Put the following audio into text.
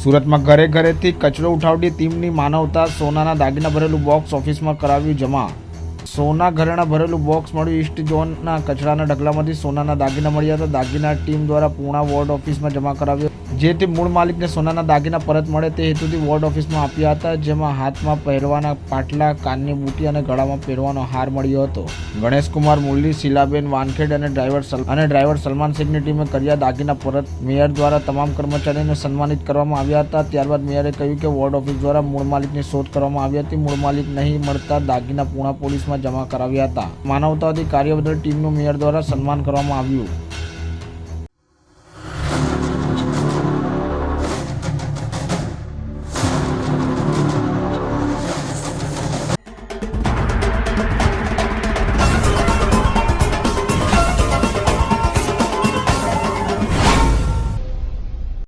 સુરતમાં ઘરે ઘરેથી કચરો ઉઠાવતી ટીમની માનવતા સોનાના દાગીના ભરેલું બોક્સ ઓફિસમાં કરાવ્યું જમા. સોના ઘરેણા ભરેલું બોક્સ મળ્યું ઈસ્ટ ઝોનના કચરાના ઢગલામાંથી સોનાના દાગીના મળ્યા હતા. દાગીના ટીમ દ્વારા પૂણા વોર્ડ ઓફિસમાં જમા કરાવ્યો જેથી મૂળ માલિકને સોનાના દાગીના પરત મળે તે હેતુથી વોર્ડ ઓફિસમાં આપ્યા હતા, જેમાં હાથમાં પહેરવાના પાટલા, કાનની બુટી અને ગળામાં પહેરવાનો હાર મળ્યો હતો. ગણેશકુમાર મુરલી, શીલાબેન વાનખેડ અને ડ્રાઈવર અને ડ્રાઈવર સલમાન શેખની ટીમે કર્યા દાગીના પરત. મેયર દ્વારા તમામ કર્મચારીઓને સન્માનિત કરવામાં આવ્યા હતા. ત્યારબાદ મેયરે કહ્યું કે વોર્ડ ઓફિસ દ્વારા મૂળ માલિકની શોધ કરવામાં આવી હતી. મૂળ માલિક નહીં મળતા દાગીના પૂણા પોલીસમાં જમા કરાવ્યા હતા. માનવતાવાદી કાર્ય ટીમનું મેયર દ્વારા સન્માન કરવામાં આવ્યું.